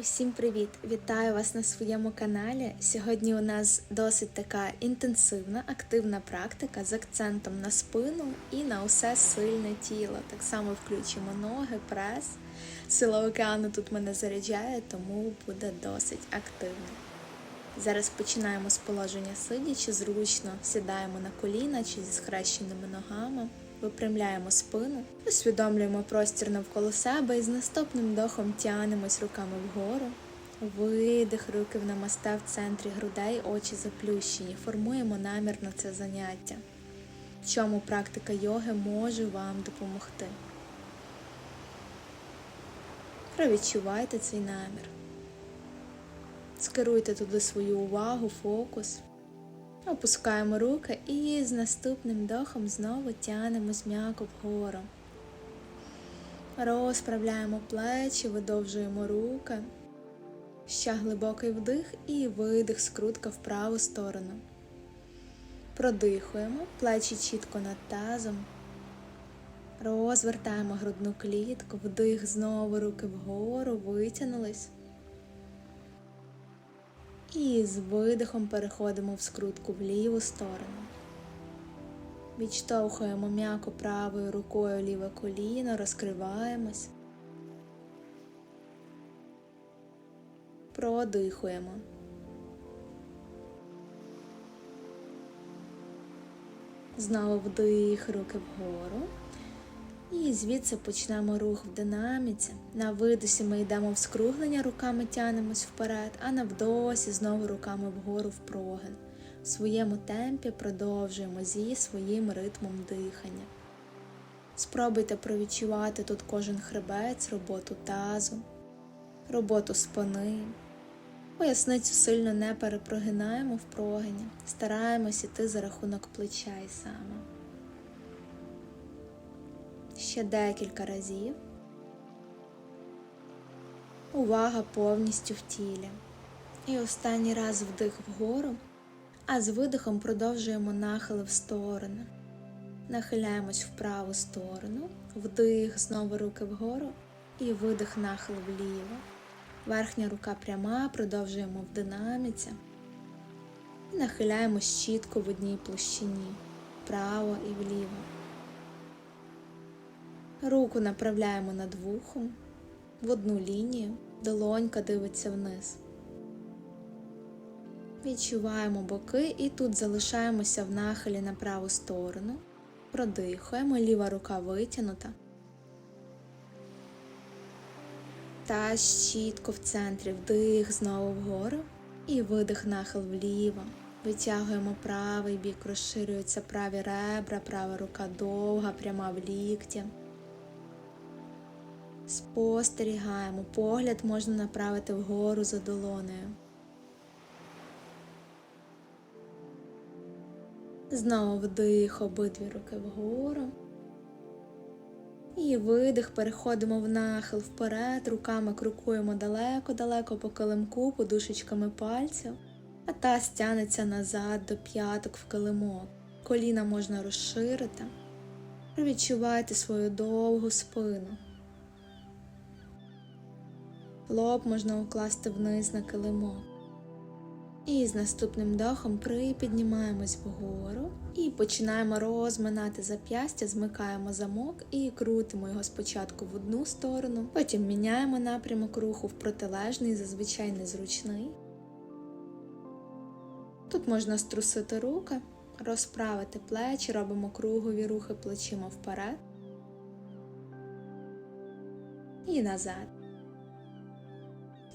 Усім привіт! Вітаю вас на своєму каналі. Сьогодні у нас досить така інтенсивна, активна практика з акцентом на спину і на усе сильне тіло. Так само включимо ноги, прес. Сила океану тут мене заряджає, тому буде досить активно. Зараз починаємо з положення сидячи, зручно сідаємо на коліна чи зі схрещеними ногами. Випрямляємо спину, усвідомлюємо простір навколо себе і з наступним вдохом тянемось руками вгору. Видих, руки в намасте в центрі грудей, очі заплющені. Формуємо намір на це заняття. В чому практика йоги може вам допомогти. Провідчувайте цей намір. Скеруйте туди свою увагу, фокус. Опускаємо руки і з наступним вдохом знову тянемось м'яко вгору. Розправляємо плечі, видовжуємо руки. Ще глибокий вдих і видих, скрутка в праву сторону. Продихуємо, плечі чітко над тазом. Розвертаємо грудну клітку, вдих знову руки вгору, витягнулись. І з видихом переходимо в скрутку в ліву сторону. Відштовхуємо м'яко правою рукою ліве коліно, розкриваємось. Продихуємо. Знову вдих, руки вгору. І звідси почнемо рух в динаміці. На видосі ми йдемо в скруглення, руками тянемось вперед, а на вдосі знову руками вгору в прогин. В своєму темпі продовжуємо зі своїм ритмом дихання. Спробуйте провідчувати тут кожен хребець, роботу тазу, роботу спини. Поясницю сильно не перепрогинаємо в прогині, стараємось іти за рахунок плеча і саме ще декілька разів. Увага повністю в тілі. І останній раз вдих вгору, а з видихом продовжуємо нахили в сторони. Нахиляємось в праву сторону, вдих, знову руки вгору і видих нахил вліво. Верхня рука пряма, продовжуємо в динаміці. І нахиляємось чітко в одній площині, вправо і вліво. Руку направляємо над вухом в одну лінію, долонька дивиться вниз. Відчуваємо боки і тут залишаємося в нахилі на праву сторону. Продихуємо, ліва рука витягнута. Та чітко в центрі вдих знову вгору і видих нахил вліво. Витягуємо правий бік, розширюються праві ребра, права рука довга, пряма в лікті. Спостерігаємо, погляд можна направити вгору за долонею. Знову вдих, обидві руки вгору. І видих, переходимо в нахил вперед, руками крокуємо далеко-далеко по килимку, подушечками пальців, а таз тянеться назад до п'яток в килимок. Коліна можна розширити. Відчувайте свою довгу спину. Лоб можна укласти вниз на килимок. І з наступним вдохом припіднімаємось вгору і починаємо розминати зап'ястя, змикаємо замок і крутимо його спочатку в одну сторону, потім міняємо напрямок руху в протилежний, зазвичай незручний. Тут можна струсити руки, розправити плечі, робимо кругові рухи плечима вперед і назад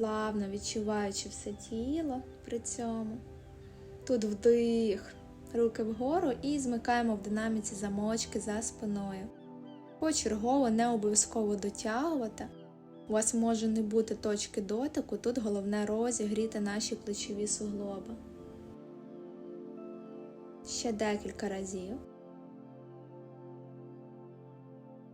плавно відчуваючи все тіло при цьому. Тут вдих, руки вгору і змикаємо в динаміці замочки за спиною. Почергово не обов'язково дотягувати. У вас може не бути точки дотику, тут головне розігріти наші плечові суглоби. Ще декілька разів.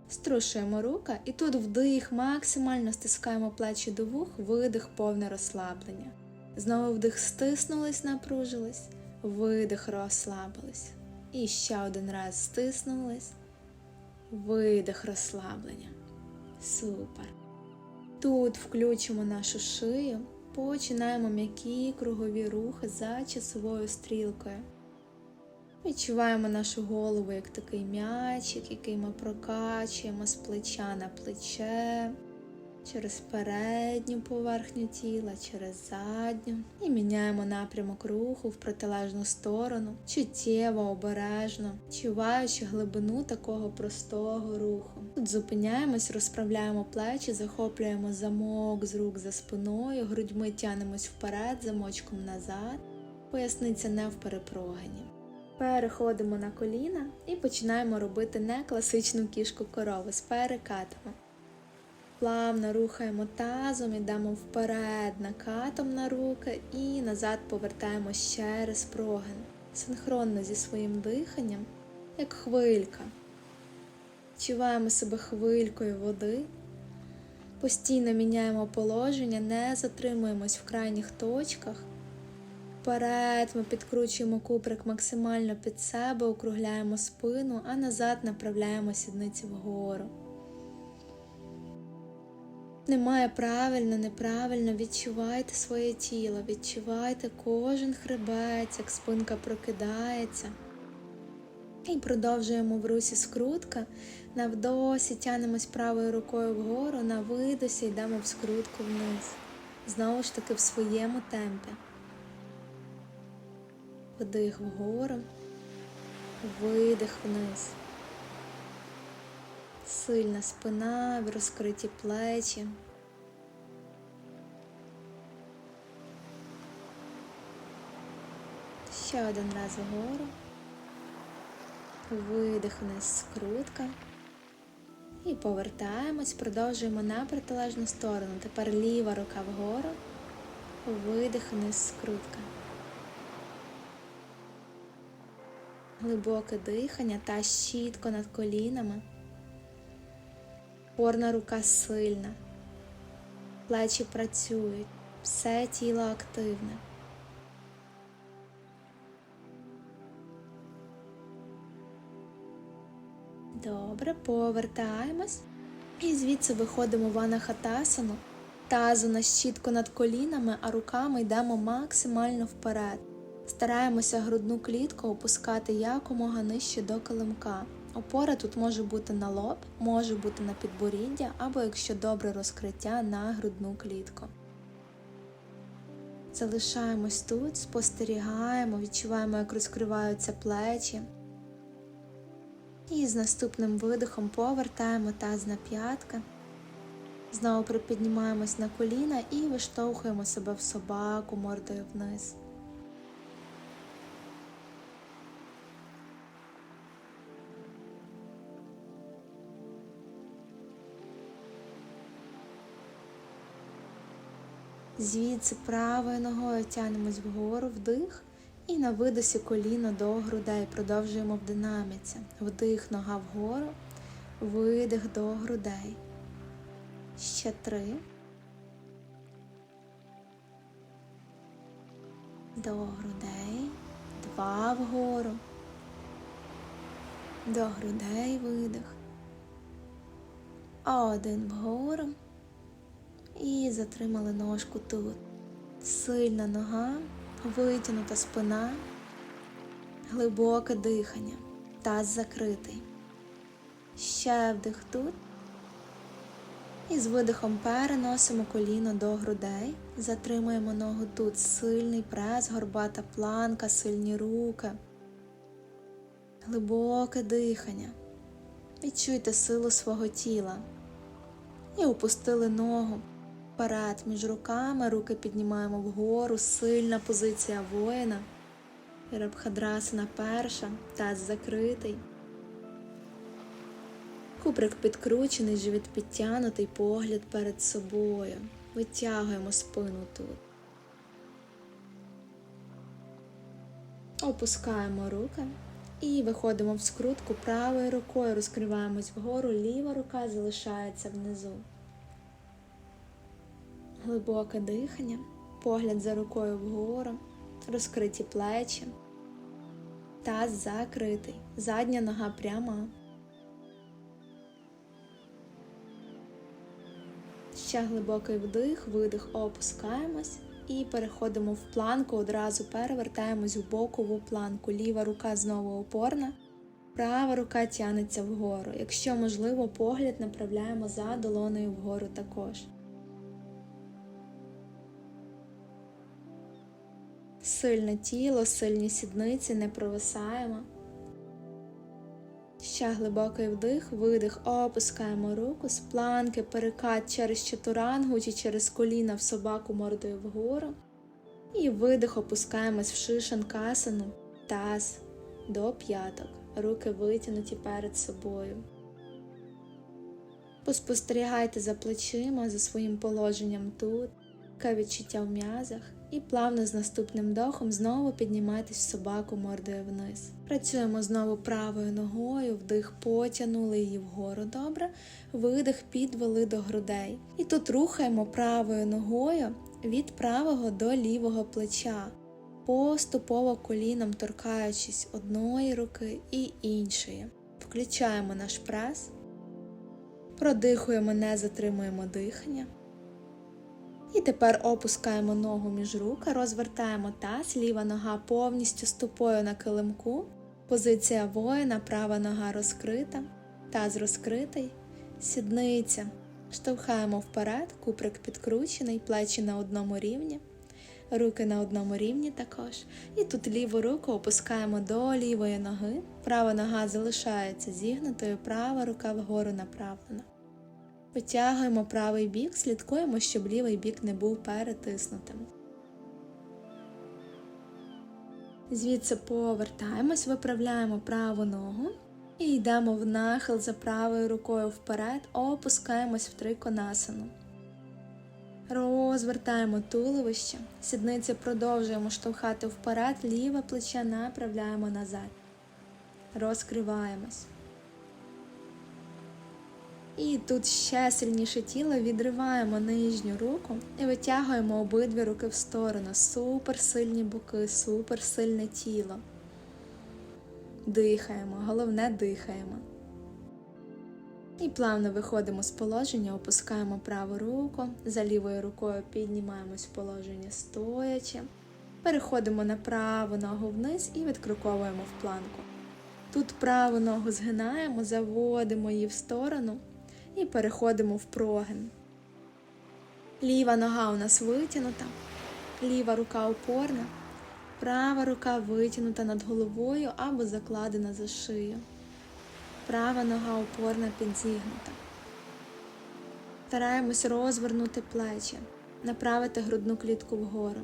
Струшуємо руки і тут вдих, максимально стискаємо плечі до вух, видих, повне розслаблення. Знову вдих стиснулись, напружились, видих, розслабились. І ще один раз стиснулись, видих, розслаблення. Супер. Тут включимо нашу шию, починаємо м'які кругові рухи за часовою стрілкою. Відчуваємо нашу голову як такий м'ячик, який ми прокачуємо з плеча на плече, через передню поверхню тіла, через задню. І міняємо напрямок руху в протилежну сторону, чуттєво, обережно, відчуваючи глибину такого простого руху. Тут зупиняємось, розправляємо плечі, захоплюємо замок з рук за спиною, грудьми тянемось вперед, замочком назад, поясниця не в перепрогані. Переходимо на коліна і починаємо робити не класичну кішку корову з перекатами. Плавно рухаємо тазом, ідемо вперед накатом на руки і назад повертаємось через прогин, синхронно зі своїм диханням, як хвилька. Відчуваємо себе хвилькою води, постійно міняємо положення, не затримуємось в крайніх точках. Вперед ми підкручуємо куприк максимально під себе, округляємо спину, а назад направляємо сідниці вгору. Немає правильно, неправильно, відчувайте своє тіло, відчувайте кожен хребець, як спинка прокидається. І продовжуємо в русі скрутка. На вдосі тянемось правою рукою вгору, на видосі йдемо в скрутку вниз. Знову ж таки в своєму темпі. Вдих вгору, видих вниз. Сильна спина, розкриті плечі. Ще один раз вгору. Видих вниз скрутка. І повертаємось, продовжуємо на протилежну сторону. Тепер ліва рука вгору. Видих вниз скрутка. Глибоке дихання та щітко над колінами. Опорна рука сильна. Плечі працюють. Все тіло активне. Добре, повертаємось. І звідси виходимо в анахатасану. Тазу на щітку над колінами, а руками йдемо максимально вперед. Стараємося грудну клітку опускати якомога нижче до килимка. Опора тут може бути на лоб, може бути на підборіддя, або якщо добре розкриття на грудну клітку. Залишаємось тут, спостерігаємо, відчуваємо, як розкриваються плечі. І з наступним видихом повертаємо таз на п'ятки. Знову припіднімаємось на коліна і виштовхуємо себе в собаку мордою вниз. Звідси правою ногою тянемось вгору вдих і на видосі коліно до грудей. Продовжуємо в динаміці. Вдих, нога вгору, видих до грудей. Ще три. До грудей. Два вгору. До грудей видих. Один вгору. І затримали ножку тут. Сильна нога, витягнута спина, глибоке дихання, таз закритий. Ще вдих тут. І з видихом переносимо коліно до грудей, затримуємо ногу тут, сильний прес, горбата планка, сильні руки, глибоке дихання. Відчуйте силу свого тіла. І опустили ногу вперед між руками, руки піднімаємо вгору, сильна позиція воїна. Рабхадрасана перша, таз закритий. Куприк підкручений, живіт підтягнутий, погляд перед собою. Витягуємо спину тут. Опускаємо руки і виходимо в скрутку правою рукою, розкриваємось вгору, ліва рука залишається внизу. Глибоке дихання, погляд за рукою вгору, розкриті плечі, таз закритий, задня нога пряма. Ще глибокий вдих, видих, опускаємось і переходимо в планку, одразу перевертаємось в бокову планку. Ліва рука знову опорна, права рука тягнеться вгору. Якщо можливо, погляд направляємо за долоною вгору також. Сильне тіло, сильні сідниці, не провисаємо. Ще глибокий вдих, видих, опускаємо руку з планки, перекат через чатурангу чи через коліна в собаку мордою вгору. І видих, опускаємось в шишанкасану, таз до п'яток, руки витягнуті перед собою. Поспостерігайте за плечима, за своїм положенням тут, яке відчуття в м'язах, і плавно з наступним дохом знову піднімайтесь собаку мордою вниз. Працюємо знову правою ногою, вдих потягнули її вгору добре, видих підвели до грудей. І тут рухаємо правою ногою від правого до лівого плеча, поступово коліном торкаючись одної руки і іншої. Включаємо наш прес, продихуємо, не затримуємо дихання. І тепер опускаємо ногу між рук, розвертаємо таз, ліва нога повністю стопою на килимку. Позиція воїна, права нога розкрита, таз розкритий, сідниця. Штовхаємо вперед, куприк підкручений, плечі на одному рівні, руки на одному рівні також. І тут ліву руку опускаємо до лівої ноги. Права нога залишається зігнутою, права рука вгору направлена. Витягуємо правий бік, слідкуємо, щоб лівий бік не був перетиснутим. Звідси повертаємось, виправляємо праву ногу і йдемо в нахил за правою рукою вперед, опускаємось в триконасану. Розвертаємо туловище, сідниці продовжуємо штовхати вперед, ліве плече направляємо назад. Розкриваємось. І тут ще сильніше тіло відриваємо нижню руку і витягуємо обидві руки в сторону. Супер сильні боки, супер сильне тіло. Дихаємо, головне дихаємо. І плавно виходимо з положення, опускаємо праву руку, за лівою рукою піднімаємось в положення стоячи, переходимо на праву ногу вниз і відкруковуємо в планку. Тут праву ногу згинаємо, заводимо її в сторону і переходимо в прогин. Ліва нога у нас витягнута, ліва рука опорна, права рука витягнута над головою або закладена за шию. Права нога опорна підзігнута. Стараємось розвернути плечі, направити грудну клітку вгору.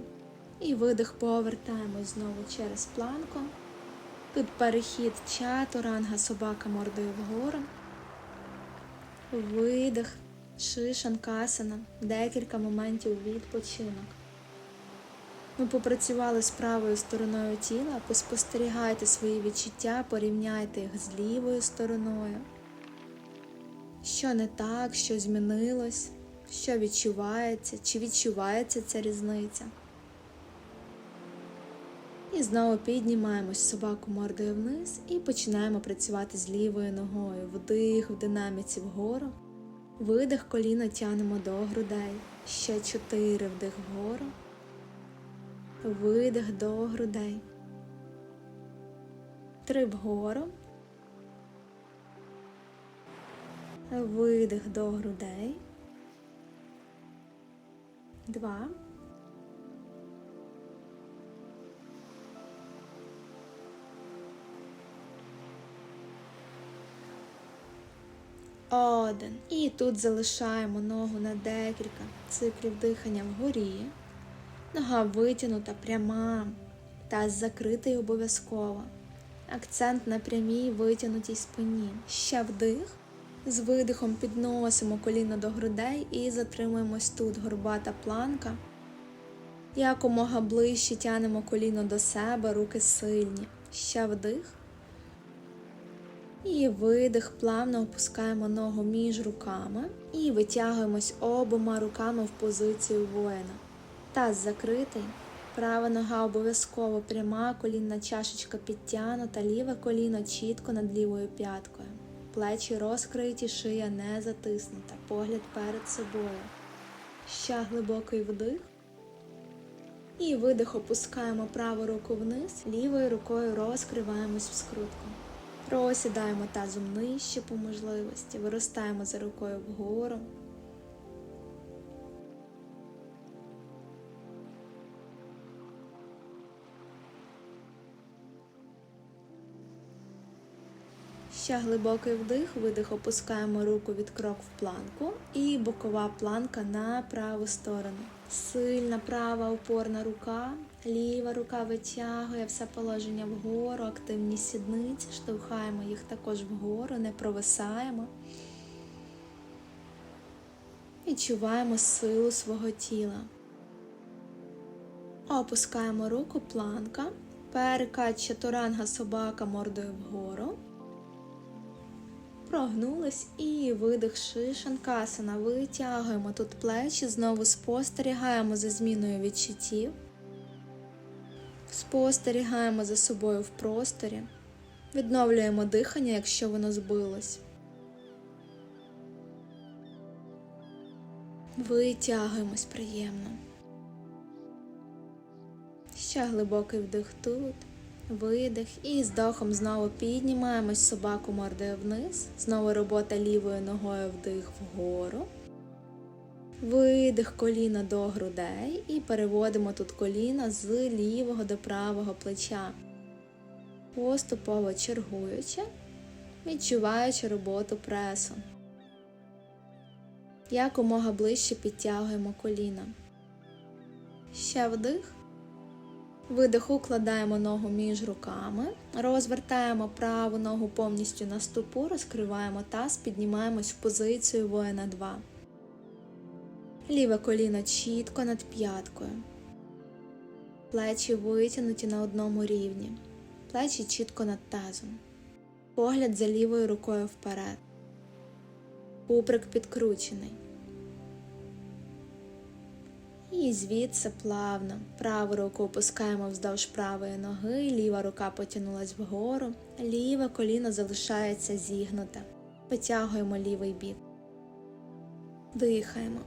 І видих повертаємось знову через планку. Тут перехід чатуранга собака мордою вгору. Видих, шишанкасана, декілька моментів відпочинок. Ми попрацювали з правою стороною тіла, поспостерігайте свої відчуття, порівняйте їх з лівою стороною. Що не так, що змінилось, що відчувається, чи відчувається ця різниця. І знову піднімаємось собаку мордою вниз і починаємо працювати з лівою ногою. Вдих в динаміці вгору. Видих коліно тянемо до грудей. Ще чотири вдих вгору. Видих до грудей. Три вгору. Видих до грудей. Два. Один. І тут залишаємо ногу на декілька циклів дихання вгорі. Нога витягнута пряма, таз закритий обов'язково. Акцент на прямій витягнутій спині. Ще вдих. З видихом підносимо коліно до грудей і затримуємось тут горбата планка. Якомога ближче тянемо коліно до себе, руки сильні. Ще вдих. І видих, плавно опускаємо ногу між руками і витягуємось обома руками в позицію воїна. Таз закритий, права нога обов'язково пряма, колінна чашечка підтягнута, ліве коліно чітко над лівою п'яткою. Плечі розкриті, шия не затиснута, погляд перед собою. Ще глибокий вдих. І видих опускаємо праву руку вниз, лівою рукою розкриваємось в скрутку. Просідаємо тазом нижче по можливості, виростаємо за рукою вгору. Ще глибокий вдих, видих, опускаємо руку від крок в планку і бокова планка на праву сторону. Сильна права опорна рука, ліва рука витягує все положення вгору, активні сідниці, штовхаємо їх також вгору, не провисаємо. Відчуваємо силу свого тіла. Опускаємо руку, планка, перекат чатуранга собака мордою вгору. Прогнулись і видих шишанкасана. Витягуємо тут плечі, знову спостерігаємо за зміною відчуттів. Спостерігаємо за собою в просторі. Відновлюємо дихання, якщо воно збилось. Витягуємось приємно. Ще глибокий вдих тут. Видих і з дохом знову піднімаємось собаку мордою вниз. Знову робота лівою ногою вдих вгору. Видих коліна до грудей і переводимо тут коліна з лівого до правого плеча. Поступово чергуючи, відчуваючи роботу пресу. Якомога ближче підтягуємо коліна. Ще вдих. Видих, укладаємо ногу між руками, розвертаємо праву ногу повністю на стопу, розкриваємо таз, піднімаємось в позицію воїна 2. Ліве коліно чітко над п'яткою. Плечі витягнуті на одному рівні. Плечі чітко над тазом. Погляд за лівою рукою вперед. Куприк підкручений. І звідси плавно. Праву руку опускаємо вздовж правої ноги, ліва рука потягнулась вгору, ліве коліно залишається зігнуте. Витягуємо лівий бік. Дихаємо.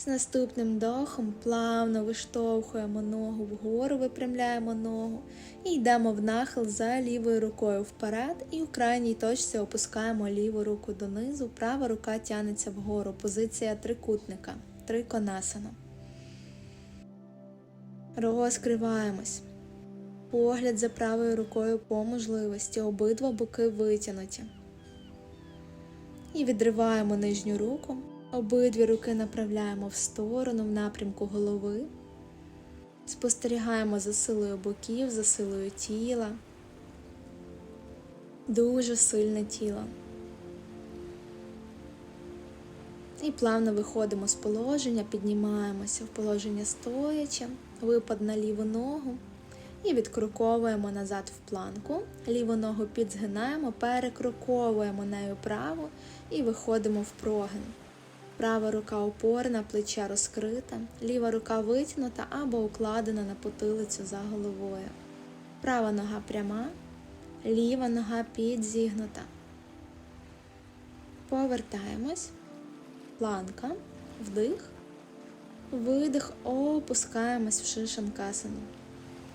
З наступним дохом плавно виштовхуємо ногу вгору, випрямляємо ногу і йдемо в нахил за лівою рукою вперед, і в крайній точці опускаємо ліву руку донизу, права рука тягнеться вгору. Позиція трикутника, триконасана. Розкриваємось. Погляд за правою рукою по можливості, обидва боки витягнуті. І відриваємо нижню руку. Обидві руки направляємо в сторону, в напрямку голови. Спостерігаємо за силою боків, за силою тіла. Дуже сильне тіло. І плавно виходимо з положення, піднімаємося в положення стоячи, випад на ліву ногу і відкроковуємо назад в планку. Ліву ногу підзгинаємо, перекроковуємо нею праву і виходимо в прогин. Права рука опорна, плече розкрита, ліва рука витягнута або укладена на потилицю за головою. Права нога пряма, ліва нога підзігнута. Повертаємось. Планка, вдих, видих, опускаємось в шишанкасану.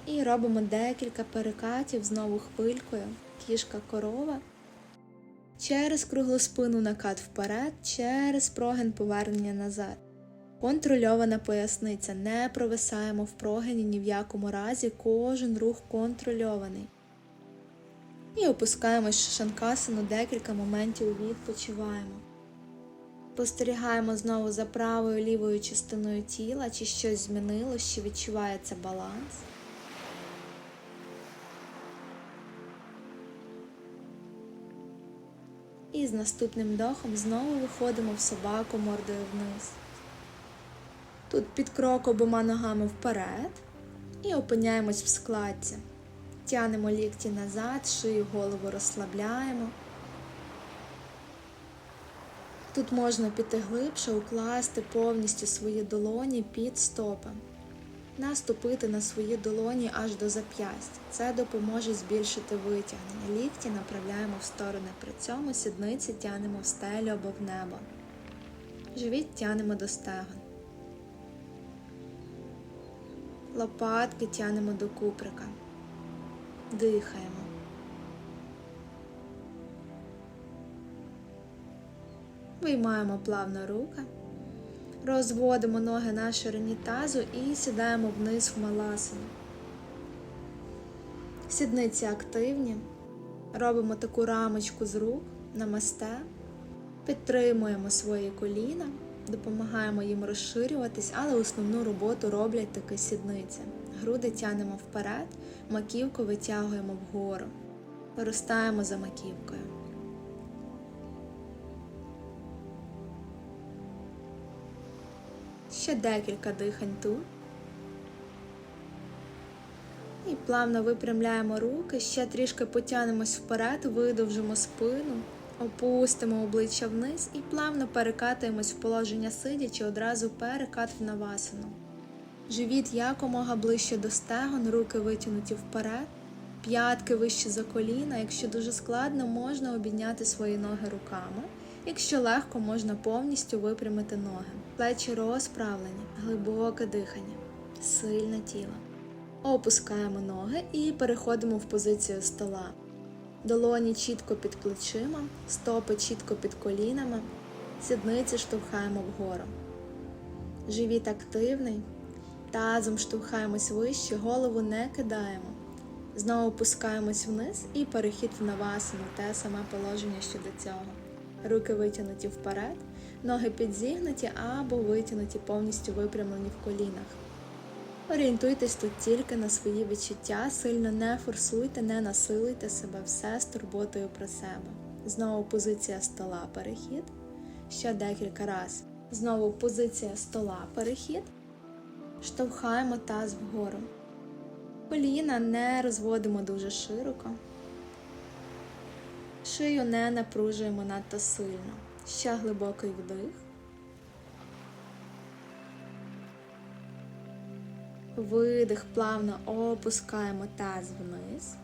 І робимо декілька перекатів знову хвилькою, кішка корова. Через круглу спину накат вперед, через прогин повернення назад. Контрольована поясниця. Не провисаємо в прогині ні в якому разі, кожен рух контрольований. І опускаємось в шанкасану, декілька моментів відпочиваємо. Спостерігаємо знову за правою лівою частиною тіла, чи щось змінилось, чи відчувається баланс. І з наступним дохом знову виходимо в собаку мордою вниз. Тут під крок обома ногами вперед і опиняємось в складці. Тянемо лікті назад, шию голову розслабляємо. Тут можна піти глибше, укласти повністю свої долоні під стопи. Наступити на свої долоні аж до зап'ястя. Це допоможе збільшити витягнення. Лікті направляємо в сторони. При цьому сідниці тянемо в стелю або в небо. Живіт тянемо до стегон. Лопатки тянемо до куприка. Дихаємо. Виймаємо плавно руки. Розводимо ноги на ширині тазу і сідаємо вниз в маласану. Сідниці активні. Робимо таку рамочку з рук намасте. Підтримуємо свої коліна, допомагаємо їм розширюватись, але основну роботу роблять таки сідниці. Груди тянемо вперед, маківку витягуємо вгору. Виростаємо за маківкою. Ще декілька дихань тут. І плавно випрямляємо руки, ще трішки потягнемось вперед, видовжимо спину, опустимо обличчя вниз і плавно перекатуємось в положення сидячи, одразу перекат в навасану. Живіт якомога ближче до стегон, руки витягнуті вперед, п'ятки вище за коліна. Якщо дуже складно, можна обійняти свої ноги руками. Якщо легко, можна повністю випрямити ноги. Плечі розправлені, глибоке дихання, сильне тіло. Опускаємо ноги і переходимо в позицію стола. Долоні чітко під плечима, стопи чітко під колінами, сідниці штовхаємо вгору. Живіт активний, тазом штовхаємось вище, голову не кидаємо. Знову опускаємось вниз і перехід в навасану, те саме положення що до цього. Руки витягнуті вперед, ноги підзігнуті або витягнуті повністю випрямлені в колінах. Орієнтуйтесь тут тільки на свої відчуття, сильно не форсуйте, не насилуйте себе, все з турботою про себе. Знову позиція стола перехід. Ще декілька разів. Знову позиція стола перехід. Штовхаємо таз вгору. Коліна не розводимо дуже широко. Шию не напружуємо надто сильно. Ще глибокий вдих. Видих, плавно опускаємо таз вниз.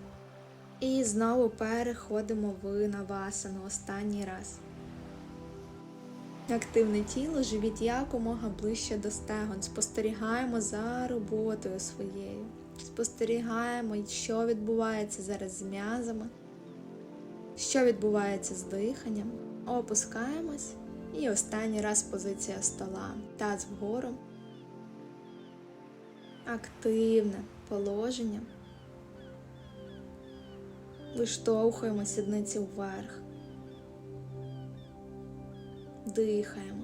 І знову переходимо в навасану останній раз. Активне тіло, живіть якомога ближче до стегон. Спостерігаємо за роботою своєю. Спостерігаємо, що відбувається зараз з м'язами, що відбувається з диханням. Опускаємось. І останній раз позиція стола. Таз вгору. Активне положення. Виштовхуємо сідниці вверх. Дихаємо.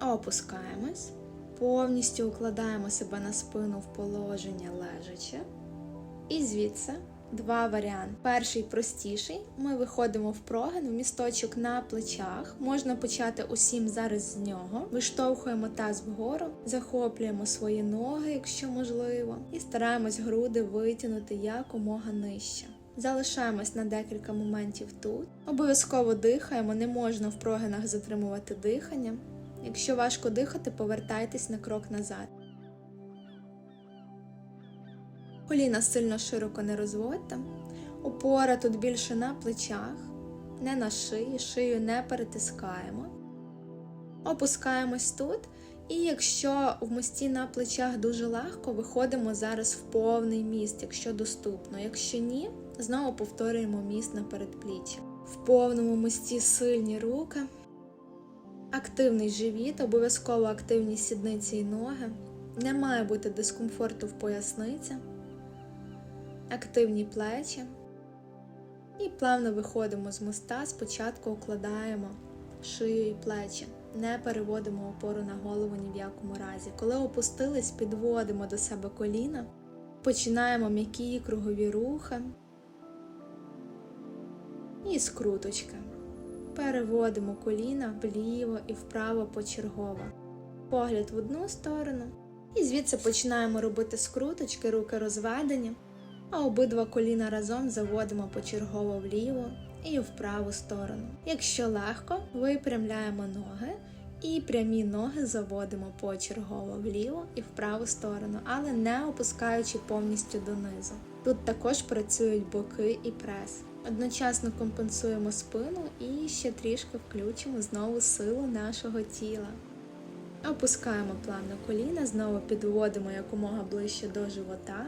Опускаємось. Повністю укладаємо себе на спину в положення лежаче. І звідси два варіанти. Перший простіший. Ми виходимо в прогин, в місточок на плечах. Можна почати усім зараз з нього. Виштовхуємо таз вгору, захоплюємо свої ноги, якщо можливо, і стараємось груди витягнути якомога нижче. Залишаємось на декілька моментів тут. Обов'язково дихаємо, не можна в прогинах затримувати дихання. Якщо важко дихати, повертайтесь на крок назад. Коліна сильно широко не розводьте. Опора тут більше на плечах, не на шиї, шию не перетискаємо. Опускаємось тут. І якщо в мості на плечах дуже легко, виходимо зараз в повний міст, якщо доступно. Якщо ні, знову повторюємо міст на передпліччя. В повному мості сильні руки, активний живіт, обов'язково активні сідниці і ноги. Не має бути дискомфорту в поясниці активні плечі. І плавно виходимо з моста. Спочатку укладаємо шию і плечі, не переводимо опору на голову ні в якому разі. Коли опустились, підводимо до себе коліна, починаємо м'які кругові рухи і скруточки. Переводимо коліна вліво і вправо почергово. Погляд в одну сторону. І звідси починаємо робити скруточки, руки розведені а обидва коліна разом заводимо почергово вліво і в праву сторону. Якщо легко, випрямляємо ноги І прямі ноги заводимо почергово вліво і в праву сторону, але не опускаючи повністю донизу. Тут також працюють боки і прес. Одночасно компенсуємо спину і ще трішки включимо знову силу нашого тіла. Опускаємо плавно коліна, знову підводимо якомога ближче до живота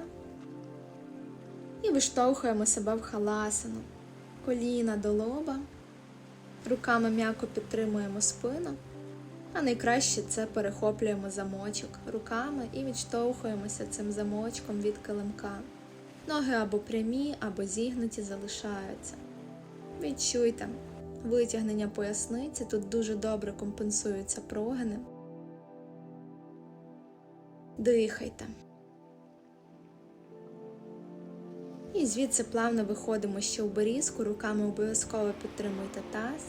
і виштовхуємо себе в халасану. Коліна до лоба, руками м'яко підтримуємо спину, а найкраще це перехоплюємо замочок руками і відштовхуємося цим замочком від килимка. Ноги або прямі, або зігнуті залишаються. Відчуйте витягнення поясниці, тут дуже добре компенсуються прогини. Дихайте. І звідси плавно виходимо ще в берізку, руками обов'язково підтримуйте таз.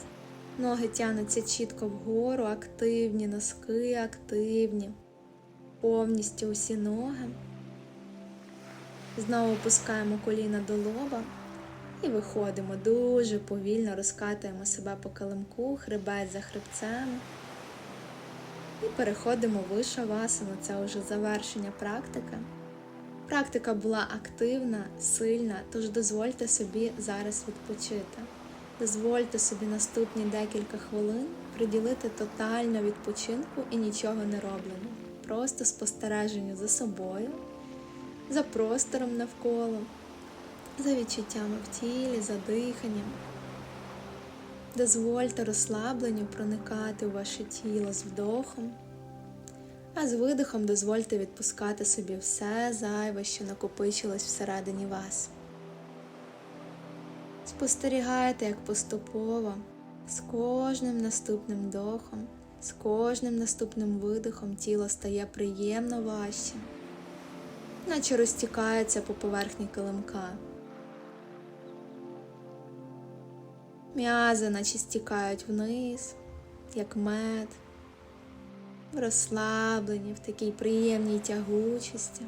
Ноги тянуться чітко вгору, активні, носки активні, повністю усі ноги. Знову опускаємо коліна до лоба і виходимо дуже повільно, розкатуємо себе по килимку, хребет за хребцем. І переходимо в вишавасану, це вже завершення практики. Практика була активна, сильна, тож дозвольте собі зараз відпочити. Дозвольте собі наступні декілька хвилин приділити тотально відпочинку і нічого не робленню. Просто спостереженню за собою, за простором навколо, за відчуттями в тілі, за диханням. Дозвольте розслабленню проникати у ваше тіло з вдохом, а з видихом дозвольте відпускати собі все зайве, що накопичилось всередині вас. Спостерігайте, як поступово, з кожним наступним вдохом, з кожним наступним видихом тіло стає приємно важчим, наче розтікається по поверхні килимка. М'язи наче стікають вниз, як мед, розслаблені в такій приємній тягучості.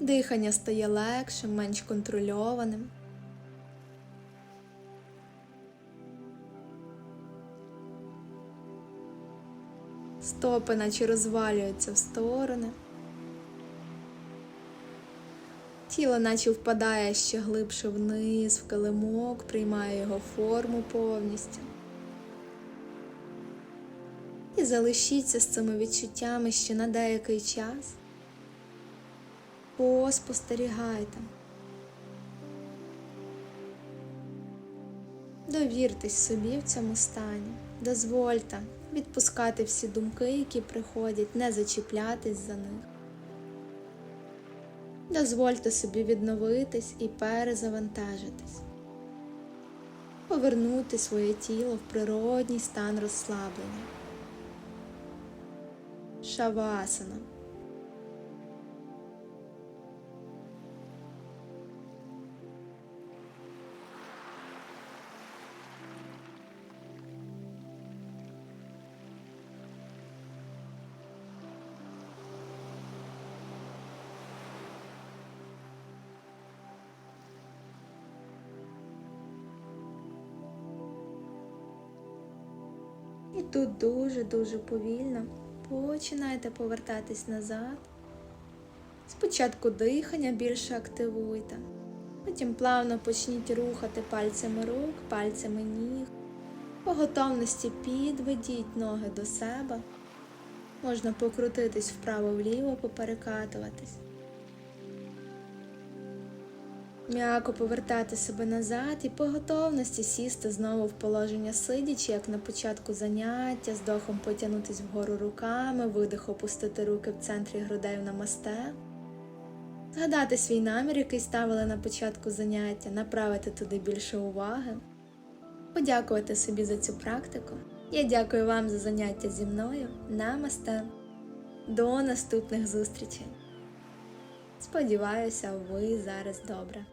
Дихання стає легшим, менш контрольованим. Стопи наче розвалюються в сторони. Тіло наче впадає ще глибше вниз, в килимок, приймає його форму повністю. Залишіться з цими відчуттями ще на деякий час. Поспостерігайте. Довіртесь собі в цьому стані. Дозвольте відпускати всі думки, які приходять, не зачіплятись за них. Дозвольте собі відновитись і перезавантажитись, повернути своє тіло в природній стан розслаблення. Шавасана. І тут дуже-дуже повільно починайте повертатись назад. Спочатку дихання більше активуйте, потім плавно почніть рухати пальцями рук, пальцями ніг. По готовності підведіть ноги до себе. Можна покрутитись вправо-вліво, поперекатуватись. М'яко повертати себе назад і по готовності сісти знову в положення сидячи, як на початку заняття, з дохом потягнутись вгору руками, видих опустити руки в центрі грудей в намасте. Згадати свій намір, який ставили на початку заняття, направити туди більше уваги, подякувати собі за цю практику. Я дякую вам за заняття зі мною. Намасте. До наступних зустрічей! Сподіваюся, ви зараз добре.